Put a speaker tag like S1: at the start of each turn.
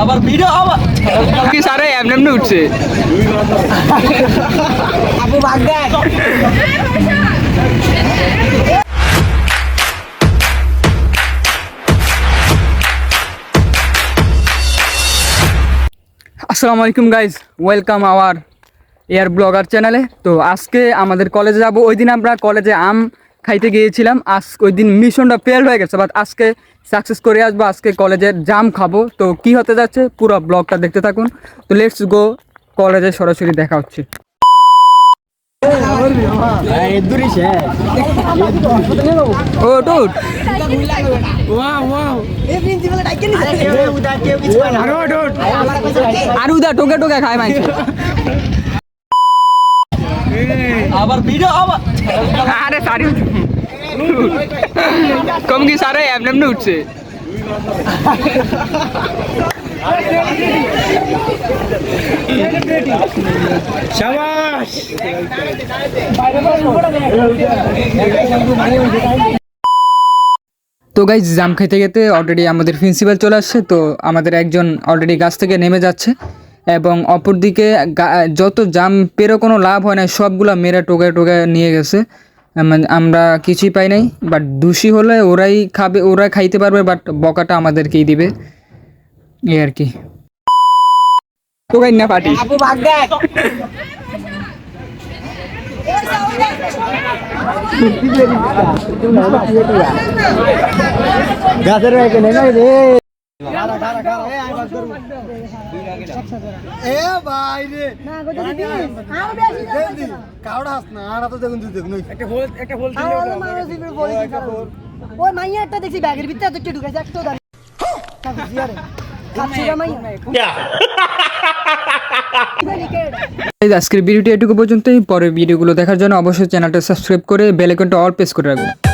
S1: আবার ভিডিও আবার।
S2: কি সারে? এমনি এমনি উঠছে।
S1: আপু ভাগ
S2: আসসালামু আলাইকুম guys welcome our air blogger চ্যানেলে তো আজকে আমাদের কলেজে যাব। ওই দিন আমরা কলেজে আম খাইতে গিয়েছিলাম। আজ ওই দিন মিশনটা ফেল হয়ে গেছে বাট আজকে সাকসেস করে আসব আজকে কলেজের জাম খাব। তো কি হতে যাচ্ছে? পুরো ব্লগটা দেখতে থাকুন। তো লেটস গো কলেজে সরাসরি দেখা হচ্ছে। ও আর উদা টোকে টোকে খায় মাইছে।
S1: আবার ভিডিও
S2: আরে সারি কম কি সারে? এমনি উঠছে। তো গাইজ জাম খেতে খেতে অলরেডি আমাদের প্রিন্সিপাল চলে আসছে, তো আমাদের একজন অলরেডি গাছ থেকে নেমে যাচ্ছে। এবং অপরদিকে গা- যত জাম পেরো কোনো লাভ হয় না সবগুলা মেরে টোকায় টোকায় নিয়ে গেছে। আমরা কিছুই পাই নাই বাট দোষী হলে ওরাই খাবে ওরাই খাইতে পারবে বাট বকাটা আমাদেরকেই দিবে। এই আর কি। না পার্টি।
S1: আপু
S3: কাউড়া হাস না আর তো দেখুন দেখুন একটা হোল একটা হোল
S4: ওই ব্যাগের ভিতরে
S2: আজকের ভিডিওটি এটুকু পর্যন্তই। পরের ভিডিওগুলো দেখার জন্য অবশ্যই চ্যানেলটা সাবস্ক্রাইব করে বেল আইকনটা অল প্রেস করে রাখবেন